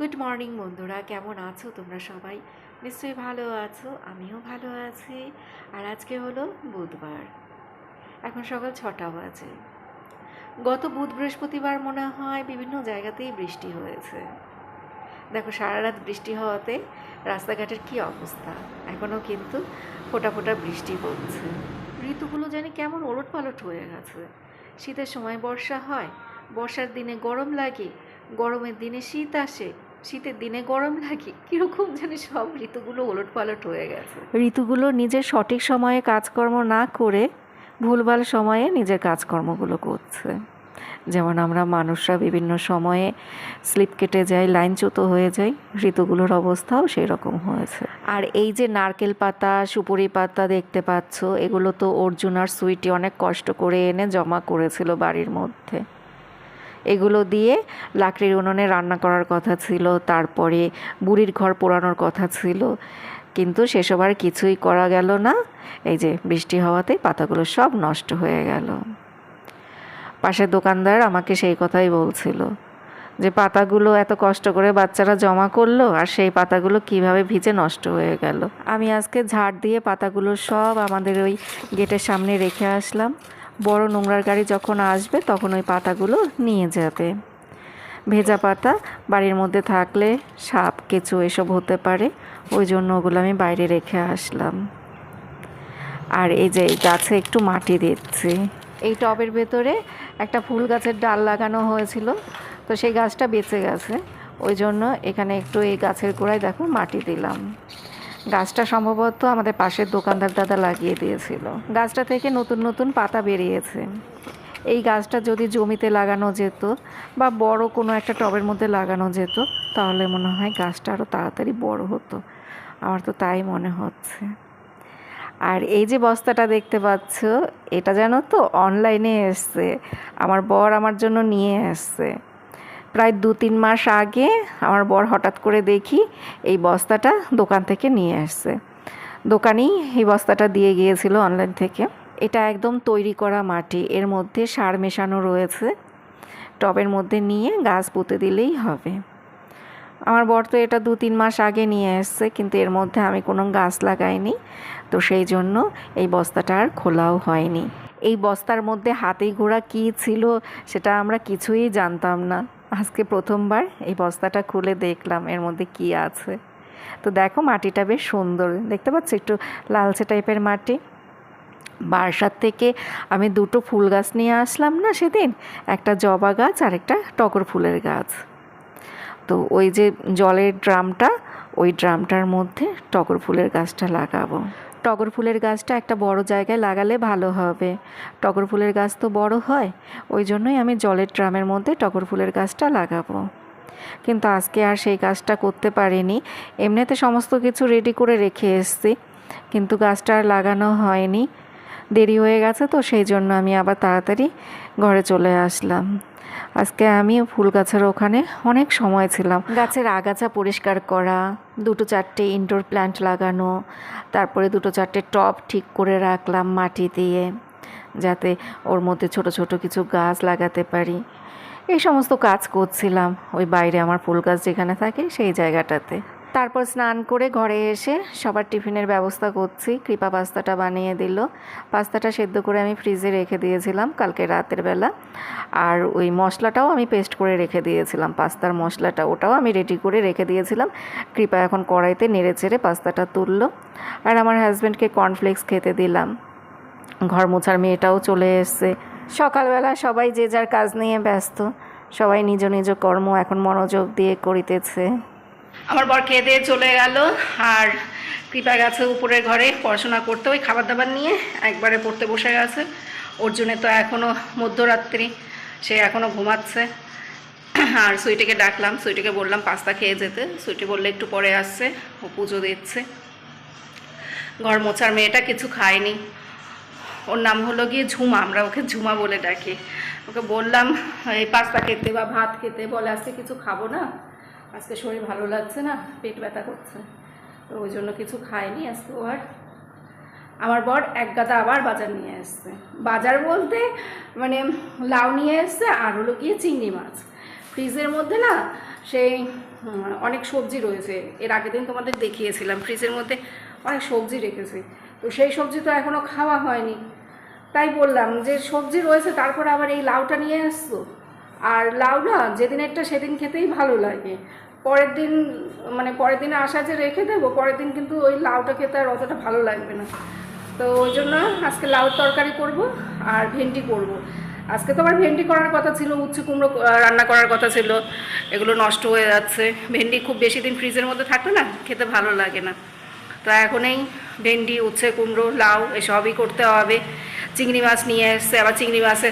Good morning বন্ধুরা। কেমন আছো তোমরা সবাই? নিশ্চয়ই ভালো আছো, আমিও ভালো আছি। আর আজকে হলো বুধবার। এখন সকাল ছটা বাজে। গত বুধ বৃহস্পতিবার মনে হয় বিভিন্ন জায়গাতেই বৃষ্টি হয়েছে। দেখো সারা রাত বৃষ্টি হওয়াতে রাস্তাঘাটের কি অবস্থা? এখনও কিন্তু ফোটা ফোটা বৃষ্টি পড়ছে। ঋতুগুলো জানি কেমন ওলট পালট হয়ে গেছে। শীতের সময় বর্ষা হয়, বর্ষার দিনে গরম লাগে, গরমের দিনে শীত আসে শীতের দিনে গরম লাগে কীরকম জানি সব ঋতুগুলো ওলট পালট হয়ে গেছে। ঋতুগুলো নিজের সঠিক সময়ে কাজকর্ম না করে ভুলভাল সময়ে নিজের কাজকর্মগুলো করছে। যেমন আমরা মানুষরা বিভিন্ন সময়ে স্লিপ কেটে যাই লাইনচ্যুত হয়ে যাই ঋতুগুলোর অবস্থাও সেই রকম হয়েছে। আর এই যে নারকেল পাতা সুপুরি পাতা দেখতে পাচ্ছ এগুলো তো অর্জুন আর সুইটি অনেক কষ্ট করে এনে জমা করেছিল বাড়ির মধ্যে। এগুলো দিয়ে লাকড়ির উনুনে রান্না করার কথা ছিল, তারপরে বুড়ির ঘর পোড়ানোর কথা ছিল। কিন্তু সেসব আর কিছুই করা গেল না। এই যে বৃষ্টি হওয়াতেই পাতাগুলো সব নষ্ট হয়ে গেল। পাশের দোকানদার আমাকে সেই কথাই বলছিল যে, পাতাগুলো এত কষ্ট করে বাচ্চারা জমা করল আর সেই পাতাগুলো কীভাবে ভিজে নষ্ট হয়ে গেল? আমি আজকে ঝাড় দিয়ে পাতাগুলো সব আমাদের ওই গেটের সামনে রেখে আসলাম। বড় নোংরার গাড়ি যখন আসবে, তখন ওই পাতাগুলো নিয়ে যাবে। ভেজা পাতা বাড়ির মধ্যে থাকলে সাপ, কেঁচু এসব হতে পারে, ওই জন্য ওগুলো আমি বাইরে রেখে আসলাম। আর এই যে গাছে একটু মাটি দিচ্ছি। এই টবের ভেতরে একটা ফুল গাছের ডাল লাগানো হয়েছিল, তো সেই গাছটা বেঁচে গেছে। ওই জন্য এখানে একটু এই গাছের গোড়ায় দেখো মাটি দিলাম। গাছটা সম্ভবত আমাদের পাশের দোকানদার দাদা লাগিয়ে দিয়েছিল। গাছটা থেকে নতুন নতুন পাতা বেরিয়েছে। এই গাছটা যদি জমিতে লাগানো যেত বা বড় কোনো একটা টবের মধ্যে লাগানো যেত, তাহলে মনে হয় গাছটা আরও তাড়াতাড়ি বড় হতো। আমার তো তাই মনে হচ্ছে। আর এই যে বস্তাটা দেখতে পাচ্ছ, এটা জানো তো অনলাইনে এসছে। আমার বর আমার জন্য নিয়ে এসছে। প্রায় দু তিন মাস আগে আমার বর হঠাৎ করে দেখি এই বস্তাটা দোকান থেকে নিয়ে আসছে। দোকানেই এই বস্তাটা দিয়ে গিয়েছিল অনলাইন থেকে। এটা একদম তৈরি করা মাটি, এর মধ্যে সার মেশানো রয়েছে। টবের মধ্যে নিয়ে গাছ পুঁতে দিলেই হবে। আমার বর তো এটা দু তিন মাস আগে নিয়ে এসছে কিন্তু এর মধ্যে আমি কোনো গাছ লাগাইনি, তো সেই জন্য এই বস্তাটা আর খোলাও হয়নি। এই বস্তার মধ্যে হাতি ঘোড়া কী ছিল সেটা আমরা কিছুই জানতাম না। আজকে প্রথমবার এই বস্তাটা খুলে দেখলাম এর মধ্যে কি আছে। তো দেখো মাটিটা বেশ সুন্দর। দেখতে পাচ্ছ একটু লালচে টাইপের মাটি। বারাসাত থেকে আমি দুটো ফুল গাছ নিয়ে আসলাম না সেদিন? একটা জবা গাছ আর একটা টগর ফুলের গাছ। তো ওই যে জলের ড্রামটা, ওই ড্রামটার মধ্যে টগর ফুলের গাছটা লাগাবো। টগর ফুলের গাছটা একটা বড় জায়গায় লাগালে ভালো হবে। টগর ফুলের গাছ তো বড় হয়, ওই জন্যই আমি জলের ড্রামের মধ্যে টগর ফুলের গাছটা লাগাবো। কিন্তু আজকে আর সেই কাজটা করতে পারিনি। এমনিতে সমস্ত কিছু রেডি করে রেখে এসছি, কিন্তু গাছটা আর লাগানো হয়নি। দেরি হয়ে গেছে তো, সেই জন্য আমি আবার তাড়াতাড়ি ঘরে চলে আসলাম। আজকে আমি ফুল গাছের ওখানে অনেক সময় ছিলাম। গাছের আগাছা পরিষ্কার করা, দুটো চারটে ইনডোর প্ল্যান্ট লাগানো, তারপরে দুটো চারটে টপ ঠিক করে রাখলাম মাটি দিয়ে, যাতে ওর মধ্যে ছোট ছোট কিছু গাছ লাগাতে পারি। এই সমস্ত কাজ করছিলাম ওই বাইরে আমার ফুল গাছ যেখানে থাকে সেই জায়গাটাতে। তারপর স্নান করে ঘরে এসে সবার টিফিনের ব্যবস্থা করছি। কৃপা পাস্তাটা বানিয়ে দিল। পাস্তাটা সেদ্ধ করে আমি ফ্রিজে রেখে দিয়েছিলাম কালকে রাতের বেলা। আর ওই মশলাটাও আমি পেস্ট করে রেখে দিয়েছিলাম। পাস্তার মশলাটা ওটাও আমি রেডি করে রেখে দিয়েছিলাম। কৃপা এখন কড়াইতে নেড়ে চেড়ে পাস্তাটা তুললো। আর আমার হাজব্যান্ডকে কর্নফ্লেক্স খেতে দিলাম। ঘর মোছার মেয়েটাও চলে এসছে। সকালবেলা সবাই যে যার কাজ নিয়ে ব্যস্ত। সবাই নিজ নিজ কর্ম এখন মনোযোগ দিয়ে করিতেছে। আমার বর খেয়ে চলে গেল আর কৃপা গেছে উপরের ঘরে পড়াশোনা করতে, ওই খাবার দাবার নিয়ে একবারে পড়তে বসে গেছে। ওর জন্যে তো এখনও মধ্যরাত্রি, সে এখনও ঘুমাচ্ছে। আর সুইটিকে ডাকলাম, সুইটিকে বললাম পাস্তা খেয়ে যেতে। সুইটি বললে একটু পরে আসছে, ও পুজো দিচ্ছে। ঘর মোছার মেয়েটা কিছু খায়নি। ওর নাম হলো গিয়ে ঝুমা, আমরা ওকে ঝুমা বলে ডাকি। ওকে বললাম, এই পাস্তা খেতে বা ভাত খেতে বলে আজকে কিছু খাব না? আজকে শরীর ভালো লাগছে না, পেট ব্যথা করছে, তো ওই জন্য কিছু খায়নি আজকে আর। আমার বর এক গাদা আবার বাজার নিয়ে এসছে বাজার বলতে মানে লাউ নিয়ে এসছে আর হলো গিয়ে চিংড়ি মাছ। ফ্রিজের মধ্যে না সেই অনেক সবজি রয়েছে। এর আগের দিন তোমাদের দেখিয়েছিলাম, ফ্রিজের মধ্যে অনেক সবজি রেখেছি। তো সেই সবজি তো এখনও খাওয়া হয়নি। তাই বললাম যে সবজি রয়েছে, তারপর আবার এই লাউটা নিয়ে আসছো? আর লাউ না যেদিন একটা সেদিন খেতেই ভালো লাগে। পরের দিন মানে পরের দিনে আসা যে রেখে দেবো, পরের দিন কিন্তু ওই লাউটা খেতে আর অতটা ভালো লাগবে না। তো ওই জন্য আজকে লাউ তরকারি করব আর ভেন্ডি করব। আজকে তো আমার ভেন্ডি করার কথা ছিল, উচ্ছে কুমড়ো রান্না করার কথা ছিল। এগুলো নষ্ট হয়ে যাচ্ছে। ভেন্ডি খুব বেশি দিন ফ্রিজের মধ্যে থাকলে না, খেতে ভালো লাগে না। তো এখন এই ভেন্ডি, উচ্ছে কুমড়ো, লাউ, এসবই করতে হবে। চিংড়ি মাছ নিয়ে এসছে, আবার চিংড়ি মাছে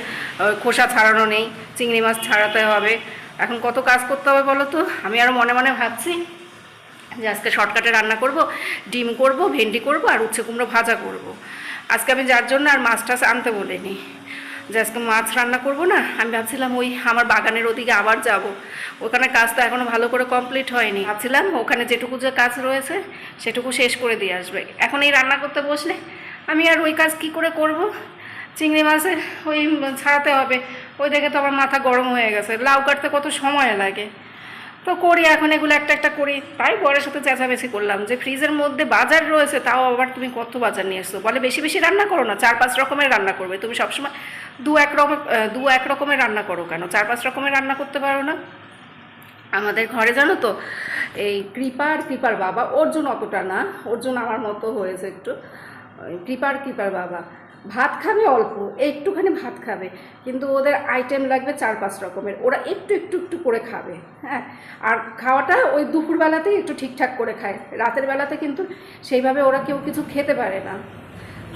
খোসা ছাড়ানো নেই। চিংড়ি মাছ ছাড়াতে হবে। এখন কত কাজ করতে হবে বলো তো? আমি আরও মনে মনে ভাবছি যে আজকে শর্টকাটে রান্না করব, ডিম করব, ভেন্ডি করব আর উচ্ছে কুমড়ো ভাজা করব। আজকে আমি যার জন্য আর মাছ টাছ আনতে বলিনি। যে আজকে মাছ রান্না করব না, আমি ভাবছিলাম ওই আমার বাগানের ওদিকে আবার যাব। ওখানে কাজ তো এখনও ভালো করে কমপ্লিট হয়নি। ভাবছিলাম ওখানে যেটুকু যে কাজ রয়েছে, সেটুকু শেষ করে দিয়ে আসবে। এখন এই রান্না করতে বসলে আমি আর ওই কাজ কি করে করব? চিংড়ি মাছের ওই ছাড়াতে হবে। ওই দেখে তো আমার মাথা গরম হয়ে গেছে। লাউ কাটতে কত সময় লাগে। তো করি, এখন এগুলো একটা একটা করি। তাই বরের সাথে চেঁচামেচি করলাম যে ফ্রিজের মধ্যে বাজার রয়েছে, তাও আবার তুমি কত বাজার নিয়ে এসছো? বলে বেশি বেশি রান্না করো না, চার পাঁচ রকমের রান্না করবে। তুমি সবসময় দু এক রকম, দু এক রকমের রান্না করো কেন? চার পাঁচ রকমের রান্না করতে পারো না। আমাদের ঘরে জানো তো, এই কৃপার কৃপার বাবা, অর্জুন অতটা না, অর্জুন আমার মতো হয়েছে একটু। কৃপার কৃপার বাবা। ভাত খাবে অল্প, একটুখানি ভাত খাবে, কিন্তু ওদের আইটেম লাগবে চার পাঁচ রকমের, ওরা একটু একটু একটু করে খাবে হ্যাঁ? আর খাওয়াটা ওই দুপুরবেলাতেই একটু ঠিকঠাক করে খায়, রাতের বেলাতে কিন্তু সেইভাবে ওরা কেউ কিছু খেতে পারে না।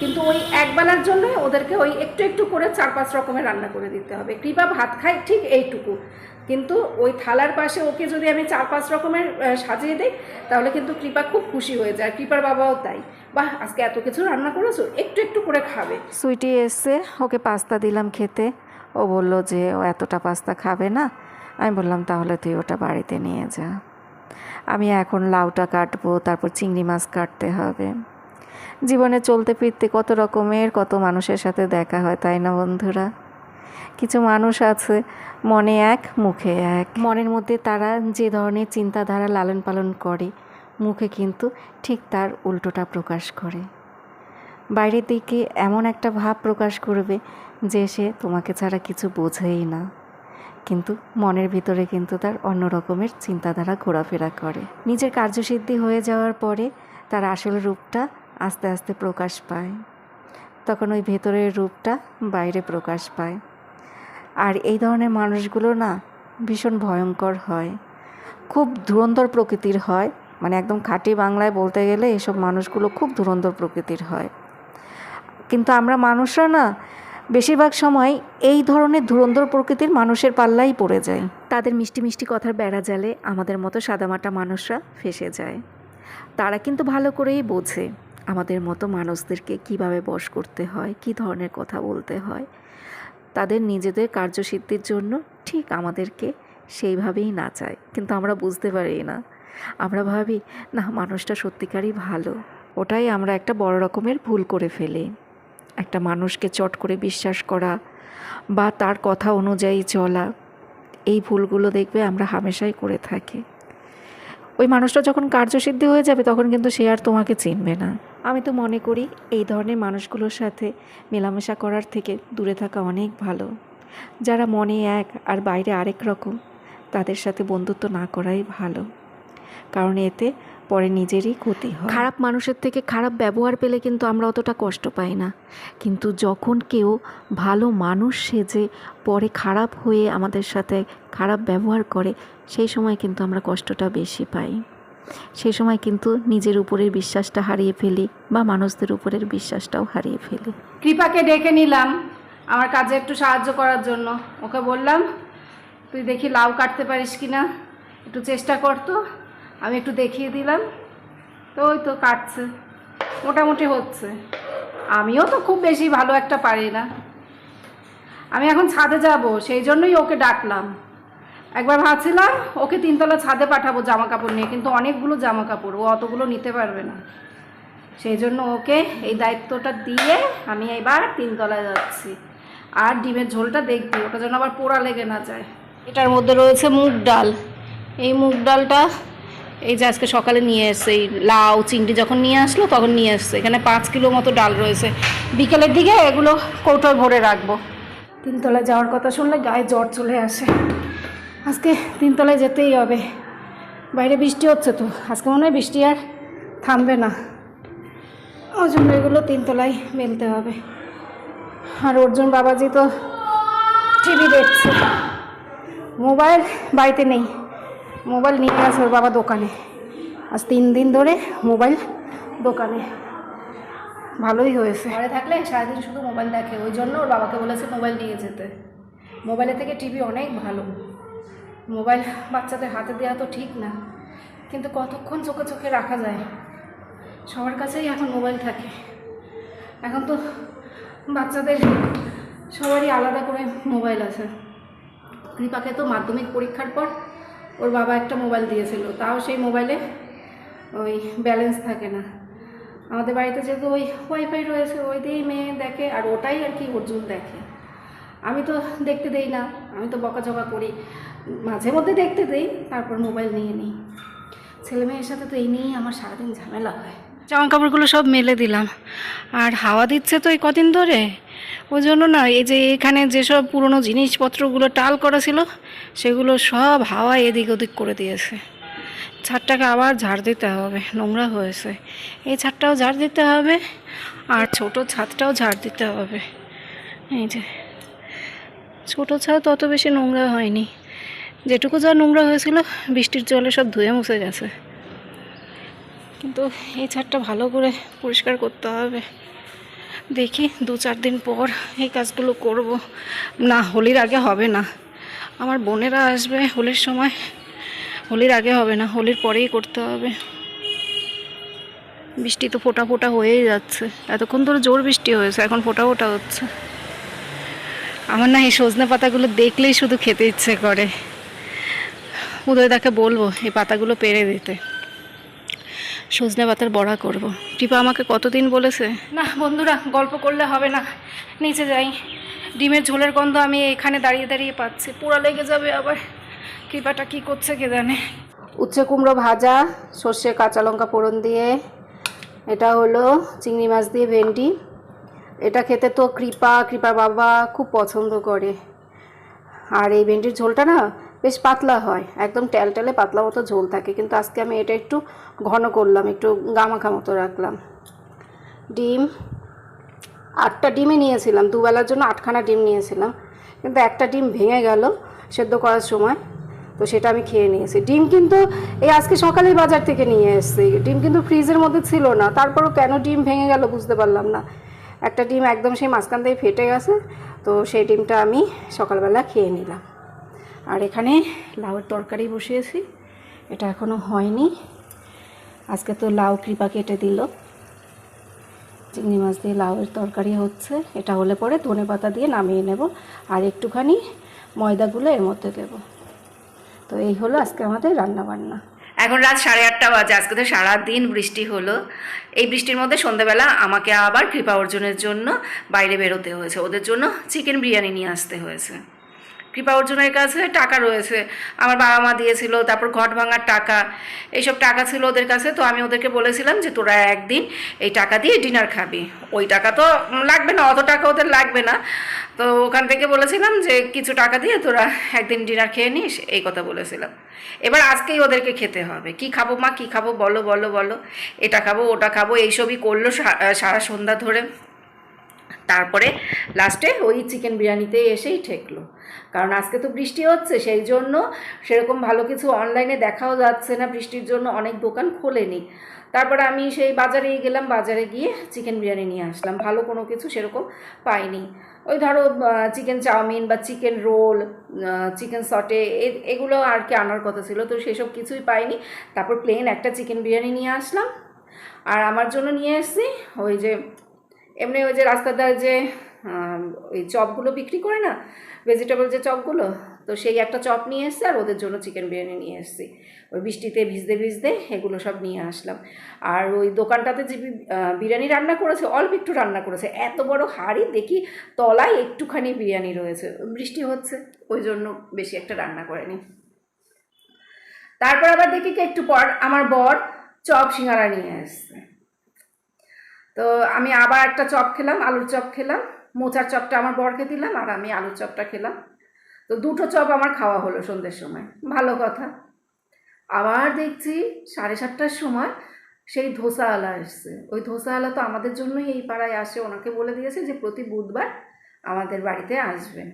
কিন্তু ওই একবেলার জন্য ওদেরকে ওই একটু একটু করে চার পাঁচ রকমের রান্না করে দিতে হবে। কৃপা ভাত খায় ঠিক এইটুকু, কিন্তু ওই থালার পাশে ওকে যদি আমি চার পাঁচ রকমের সাজিয়ে দিই, তাহলে কিন্তু কৃপা খুব খুশি হয়ে যায় কৃপার বাবাও তাই। বাহ আজকে এত কিছু রান্না করেছ? একটু একটু করে খাবে। সুইটি এসছে ওকে পাস্তা দিলাম খেতে। ও বলল যে ও এতটা পাস্তা খাবে না? আমি বললাম তাহলে তুই ওটা বাড়িতে নিয়ে যা। আমি এখন লাউটা কাটবো তারপর চিংড়ি মাছ কাটতে হবে। জীবনে চলতে ফিরতে কত রকমের কত মানুষের সাথে দেখা হয় তাই না বন্ধুরা? কিছু মানুষ আছে মনে এক মুখে এক। মনের মধ্যে তারা যে ধরনের চিন্তাধারা লালন পালন করে মুখে কিন্তু ঠিক তার উল্টোটা প্রকাশ করে। বাইরের দিকে এমন একটা ভাব প্রকাশ করবে যে সে তোমাকে ছাড়া কিছু বোঝেই না। কিন্তু মনের ভিতরে কিন্তু তার অন্য রকমের চিন্তাধারা ঘোরাফেরা করে। নিজের কার্যসিদ্ধি হয়ে যাওয়ার পরে তার আসল রূপটা আস্তে আস্তে প্রকাশ পায়। তখন ওই ভেতরের রূপটা বাইরে প্রকাশ পায়। আর এই ধরনের মানুষগুলো না ভীষণ ভয়ঙ্কর হয়। খুব ধুরন্ধর প্রকৃতির হয় মানে একদম খাঁটি বাংলায় বলতে গেলে এসব মানুষগুলো খুব ধুরন্ধর প্রকৃতির হয়। কিন্তু আমরা মানুষরা না, বেশিরভাগ সময় এই ধরনের ধুরন্ধর প্রকৃতির মানুষের পাল্লাই পড়ে যায় তাদের মিষ্টি মিষ্টি কথার বেড়া জালে আমাদের মতো সাদামাটা মানুষরা ফেসে যায়। তারা কিন্তু ভালো করেই বোঝে আমাদের মতো মানুষদেরকে কীভাবে বশ করতে হয়, কী ধরনের কথা বলতে হয়। তাদের নিজেদের কার্যসিদ্ধির জন্য ঠিক আমাদেরকে সেইভাবেই নাচায়, কিন্তু আমরা বুঝতে পারি না। আমরা ভাবি, না, মানুষটা সত্যিকারই ভালো। ওটাই আমরা একটা বড় রকমের ভুল করে ফেলি। একটা মানুষকে চট করে বিশ্বাস করা বা তার কথা অনুযায়ী চলা, এই ভুলগুলো দেখবে আমরা হামেশাই করে থাকি। ওই মানুষটা যখন কার্যসিদ্ধি হয়ে যাবে, তখন কিন্তু সে আর তোমাকে চিনবে না। আমি তো মনে করি, এই ধরনের মানুষগুলোর সাথে মেলামেশা করার থেকে দূরে থাকা অনেক ভালো। যারা মনে এক আর বাইরে আরেক রকম, তাদের সাথে বন্ধুত্ব না করাই ভালো। কারণ এতে পরে নিজেরই ক্ষতি হয়। খারাপ মানুষের থেকে খারাপ ব্যবহার পেলে কিন্তু আমরা অতটা কষ্ট পাই না। কিন্তু যখন কেউ ভালো মানুষ সেজে পরে খারাপ হয়ে আমাদের সাথে খারাপ ব্যবহার করে সেই সময় কিন্তু আমরা কষ্টটা বেশি পাই। সেই সময় কিন্তু নিজের উপরের বিশ্বাসটা হারিয়ে ফেলি বা মানুষদের উপরের বিশ্বাসটাও হারিয়ে ফেলি। কৃপাকে ডেকে নিলাম আমার কাজে একটু সাহায্য করার জন্য। ওকে বললাম তুই দেখি লাউ কাটতে পারিস কি না একটু চেষ্টা কর তো। আমি একটু দেখিয়ে দিলাম। তো ওই তো কাটছে। মোটামুটি হচ্ছে। আমিও তো খুব বেশি ভালো একটা পারি না। আমি এখন ছাদে যাব, সেই জন্যই ওকে ডাকলাম। একবার ভাবছিলাম ওকে তিনতলা ছাদে পাঠাবো জামা কাপড় নিয়ে, কিন্তু অনেকগুলো জামা কাপড় ও অতগুলো নিতে পারবে না। সেই জন্য ওকে এই দায়িত্বটা দিয়ে আমি এবার তিনতলায় যাচ্ছি। আর ডিমের ঝোলটা দেখবি, ওটা যেন আবার পোড়া লেগে না যায়। এটার মধ্যে রয়েছে মুগ ডাল। এই মুগ ডালটা এই যে আজকে সকালে নিয়ে এসছে এই লাউ, চিংড়ি যখন নিয়ে আসলো তখন নিয়ে এসছে। এখানে পাঁচ কিলো মতো ডাল রয়েছে। বিকেলের দিকে এগুলো কৌটোয় ভরে রাখব। তিনতলায় যাওয়ার কথা শুনলে গায়ে জ্বর চলে আসে। আজকে তিনতলায় যেতেই হবে। বাইরে বৃষ্টি হচ্ছে তো, আজকে মনে হয় বৃষ্টি আর থামবে না। ওই জন্য এগুলো তিনতলায় মেলতে হবে। আর অর্জুন বাবাজি তো টিভি দেখছে। মোবাইল বাড়িতে নেই। মোবাইল নিয়ে গেছে ওর বাবা দোকানে। আজ তিন দিন ধরে মোবাইল দোকানে। ভালোই হয়েছে। ঘরে থাকলে সারাদিন শুধু মোবাইল দেখে, ওই জন্য ওর বাবাকে বলেছে মোবাইল নিয়ে যেতে। মোবাইলের থেকে টিভি অনেক ভালো। মোবাইল বাচ্চাদের হাতে দেওয়া তো ঠিক না। কিন্তু কতক্ষণ চোখে চোখে রাখা যায়? সবার কাছেই এখন মোবাইল থাকে। এখন তো বাচ্চাদের সবারই আলাদা করে মোবাইল আছে। কৃপাকে তো মাধ্যমিক পরীক্ষার পর ওর বাবা একটা মোবাইল দিয়েছিল, তাও সেই মোবাইলে ওই ব্যালেন্স থাকে না। আমাদের বাড়িতে যেহেতু ওই ওয়াইফাই রয়েছে, ওই দিয়েই মেয়ে দেখে, আর ওটাই আর কি অর্জুন দেখে। আমি তো দেখতে দেই না, আমি তো বকাঝকা করি। মাঝে মধ্যে দেখতে দেই, তারপর মোবাইল নিয়ে নিই। ছেলে মেয়ের সাথে তো এই নিয়েই আমার সারাদিন ঝামেলা হয়। জামা কাপড়গুলো সব মেলে দিলাম। আর হাওয়া দিচ্ছে তো এই কদিন ধরে। ওই জন্য না, এই যে এখানে যেসব পুরনো জিনিসপত্রগুলো টাল করা ছিল, সেগুলো সব হাওয়া এদিক ওদিক করে দিয়েছে। ছাদটাকে আবার ঝাড় দিতে হবে, নোংরা হয়েছে। এই ছাদটাও ঝাড় দিতে হবে, আর ছোট ছাদটাও ঝাড় দিতে হবে। এই যে, ছোটো ছাদ অত বেশি নোংরা হয়নি। যেটুকু যা নোংরা হয়েছিল, বৃষ্টির জলে সব ধুয়ে মুছে গেছে। কিন্তু এই ছাদটা ভালো করে পরিষ্কার করতে হবে। দেখি দু চার দিন পর এই কাজগুলো করব। না, হোলির আগে হবে না। আমার বোনেরা আসবে হোলির সময়। হোলির আগে হবে না, হোলির পরেই করতে হবে। বৃষ্টি তো ফোটা ফোটা হয়েই যাচ্ছে। এতক্ষণ ধরে জোর বৃষ্টি হয়েছে, এখন ফোটা ফোটা হচ্ছে। আমার না এই সজনে পাতাগুলো দেখলেই শুধু খেতে ইচ্ছে করে। উদয়দাকে বলব, এই পাতাগুলো পেরে দিতে। সজনে পাতার বড়া করব। টিপা আমাকে কতদিন বলেছে? না বন্ধুরা গল্প করলে হবে না। নিচে যাই। ডিমের ঝোলের গন্ধ আমি এখানে দাঁড়িয়ে দাঁড়িয়ে পাচ্ছি। পোড়া লেগে যাবে আবার। কৃপাটা কি করছে কে জানে? উচ্ছে কুমড়ো ভাজা সর্ষে কাঁচা লঙ্কা পোড়ন দিয়ে। এটা হলো চিংড়ি মাছ দিয়ে ভেন্ডি। এটা খেতে তো কৃপা কৃপার বাবা খুব পছন্দ করে। আর এই ভেন্ডির ঝোলটা না বেশ পাতলা হয়, একদম টেলটেলে পাতলা মতো ঝোল থাকে, কিন্তু আজকে আমি এটা একটু ঘন করলাম, একটু গামাখা মতো রাখলাম। ডিম, আটটা ডিমে নিয়েছিলাম, দুবেলার জন্য আটখানা ডিম নিয়েছিলাম, কিন্তু একটা ডিম ভেঙে গেল সেদ্ধ করার সময়, তো সেটা আমি খেয়ে নিয়েছি। ডিম কিন্তু এই আজকে সকালেই বাজার থেকে নিয়ে এসেছি, ডিম কিন্তু ফ্রিজের মধ্যে ছিল না, তারপরও কেন ডিম ভেঙে গেল বুঝতে পারলাম না। একটা ডিম একদম সেই মাঝখান থেকে ফেটে গেছে, তো সেই ডিমটা আমি সকালবেলা খেয়ে নিলাম। আর এখানে লাউয়ের তরকারি বসিয়েছি। এটা এখনও হয়নি। আজকে তো লাউ কৃপা কেটে দিল। চিংড়ি মাছ দিয়ে লাউয়ের তরকারি হচ্ছে। এটা হলে পরে ধনে পাতা দিয়ে নামিয়ে নেব। আর একটুখানি ময়দাগুলো এর মধ্যে দেব। তো এই হলো আজকে আমাদের রান্না বান্না এখন রাত সাড়ে আটটা বাজে। আজকে তো সারাদিন বৃষ্টি হলো। এই বৃষ্টির মধ্যে সন্ধ্যাবেলা আমাকে আবার কৃপা অর্জনের জন্য বাইরে বেরোতে হয়েছে। ওদের জন্য চিকেন বিরিয়ানি নিয়ে আসতে হয়েছে। কৃপা অর্জনের কাছে টাকা রয়েছে। আমার বাবা মা দিয়েছিল, তারপর ঘট ভাঙার টাকা। এইসব টাকা ছিল ওদের কাছে, তো আমি ওদেরকে বলেছিলাম যে তোরা একদিন এই টাকা দিয়ে ডিনার খাবি। ওই টাকা তো লাগবে না, অত টাকা ওদের লাগবে না। তো ওখান থেকে বলেছিলাম যে কিছু টাকা দিয়ে তোরা একদিন ডিনার খেয়ে নিস, এই কথা বলেছিলাম। এবার আজকেই ওদেরকে খেতে হবে। কি খাব মা? কি খাব? বলো বলো বলো। এটা খাব, ওটা খাব, এইসবই করল সারা সন্ধ্যা ধরে। তারপরে লাস্টে ওই চিকেন বিরিয়ানিতে এসেই ঠেকলো। কারণ আজকে তো বৃষ্টি হচ্ছে, সেই জন্য সেরকম ভালো কিছু অনলাইনে দেখাও যাচ্ছে না, বৃষ্টির জন্য অনেক দোকান খোলেনি। তারপরে আমি সেই বাজারেই গেলাম, বাজারে গিয়ে চিকেন বিরিয়ানি নিয়ে আসলাম। ভালো কোনো কিছু সেরকম পাইনি। ওই ধরো চিকেন চাউমিন বা চিকেন রোল চিকেন সটে এগুলো আর কি আনার কথা ছিল, তো সেসব কিছুই পাইনি। তারপর প্লেন একটা চিকেন বিরিয়ানি নিয়ে আসলাম। আর আমার জন্য নিয়ে এসেছি ওই যে এমনি ওই যে রাস্তার ধারে যে ওই চপগুলো বিক্রি করে না ভেজিটেবল যে চপগুলো, তো সেই একটা চপ নিয়ে এসেছি আর ওদের জন্য চিকেন বিরিয়ানি নিয়ে এসেছি। ওই বৃষ্টিতে ভিজতে ভিজতে এগুলো সব নিয়ে আসলাম। আর ওই দোকানটাতে যে বিরিয়ানি রান্না করেছে, অল্প একটু রান্না করেছে। এত বড় হাঁড়ি, দেখি তলায় একটুখানি বিরিয়ানি রয়েছে। বৃষ্টি হচ্ছে, ওই জন্য বেশি একটা রান্না করেনি। তারপর আবার দেখি কি, একটু পর আমার বর চপ সিঙ্গারা নিয়ে আসছে তো আমি আবার একটা চপ খেলাম, আলুর চপ খেলাম, মোচার চপটা আমার বরকে দিলাম আর আমি আলুর চপটা খেলাম। তো দুটো চপ আমার খাওয়া হলো সন্ধ্যের সময়, ভালো কথা। আবার দেখছি সাড়ে সাতটার সময় সেই ধোসাওয়ালা এসছে। ওই ধোসাওয়ালা তো আমাদের জন্যই এই পাড়ায় আসে, ওনাকে বলে দিয়েছে যে প্রতি বুধবার আমাদের বাড়িতে আসবেন।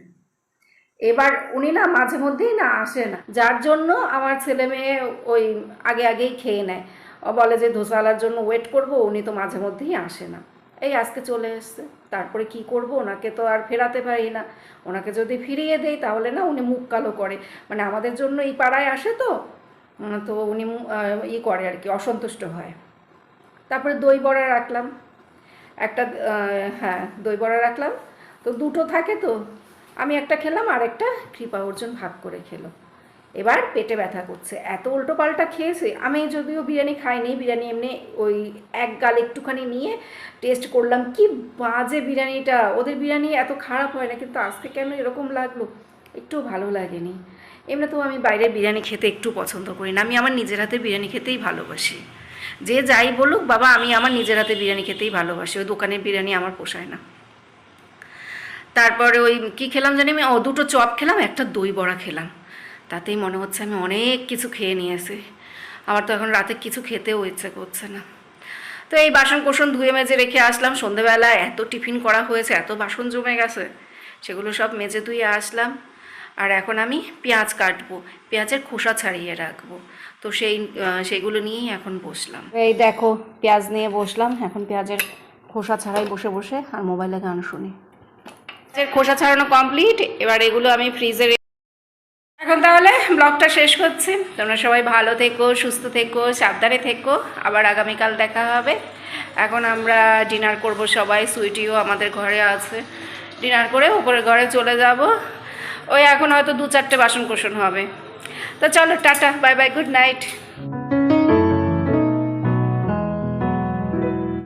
এবার উনি না মাঝে মধ্যেই না আসে না, যার জন্য আমার ছেলে মেয়ে ওই আগে আগেই খেয়ে নেয়। বলে যে ধোসাওয়ালার জন্য ওয়েট করব, উনি তো মাঝে মধ্যেই আসে না। এই আজকে চলে এসছে। তারপরে কি করব? ওনাকে তো আর ফেরাতে পারি না। ওনাকে যদি ফিরিয়ে দেই তাহলে না উনি মুখ কালো করে। মানে আমাদের জন্য এই পাড়ায় আসে তো তো উনি ই করে আর কি, অসন্তুষ্ট হয়। তারপরে দই বড়া রাখলাম। একটা হ্যাঁ দই বড়া রাখলাম। তো দুটো থাকে তো। আমি একটা খেলাম আর একটা কৃপা অর্জুন ভাগ করে খেলো। এবার পেটে ব্যথা করছে। এত উল্টো পাল্টা খেয়েছে। আমি যদিও বিরিয়ানি খাইনি, বিরিয়ানি এমনি ওই এক গাল একটুখানি নিয়ে টেস্ট করলাম। কি বাজে বিরিয়ানিটা! ওদের বিরিয়ানি এত খারাপ হয় না, কিন্তু আজকে কেন এরকম লাগল? একটু ভালো লাগেনি। এমনি তো আমি বাইরে বিরিয়ানি খেতে একটু পছন্দ করি না। আমি আমার নিজের হাতে বিরিয়ানি খেতেই ভালোবাসি। যে যাই বলুক, বাবা, আমি আমার নিজের হাতে বিরিয়ানি খেতেই ভালোবাসি। ওই দোকানের বিরিয়ানি আমার পোষায় না। তারপরে ওই কি খেলাম জানি আমি? দুটো চপ খেলাম, একটা দই বড়া খেলাম। তাতেই মনে হচ্ছে আমি অনেক কিছু খেয়ে নিয়েছি। আমার তো এখন রাতে কিছু খেতেও ইচ্ছে করছে না। তো এই বাসন কোসন ধুয়ে মেজে রেখে আসলাম। সন্ধেবেলা এত টিফিন করা হয়েছে, এত বাসন জমে গেছে, সেগুলো সব মেজে ধুয়ে আসলাম। আর এখন আমি পেঁয়াজ কাটবো, পেঁয়াজের খোসা ছাড়িয়ে রাখব। তো সেই সেগুলো নিয়েই এখন বসলাম। এই দেখো, পেঁয়াজ নিয়ে বসলাম। এখন পেঁয়াজের খোসা ছাড়াই বসে বসে আর মোবাইলে গান শুনি। পেঁয়াজের খোসা ছাড়ানো কমপ্লিট এবার এগুলো আমি ফ্রিজে এখন তাহলে ব্লগটা শেষ করছি। তোমরা সবাই ভালো থেকো, সুস্থ থেকো, সাবধানে থেকো। আবার আগামীকাল দেখা হবে। এখন আমরা ডিনার করব সবাই, সুইটিও আমাদের ঘরে আছে। ডিনার করে উপরের ঘরে চলে যাব। ওই এখন হয়তো দু চারটে বাসন কোষণ হবে। তো চলো, tata bye bye good night.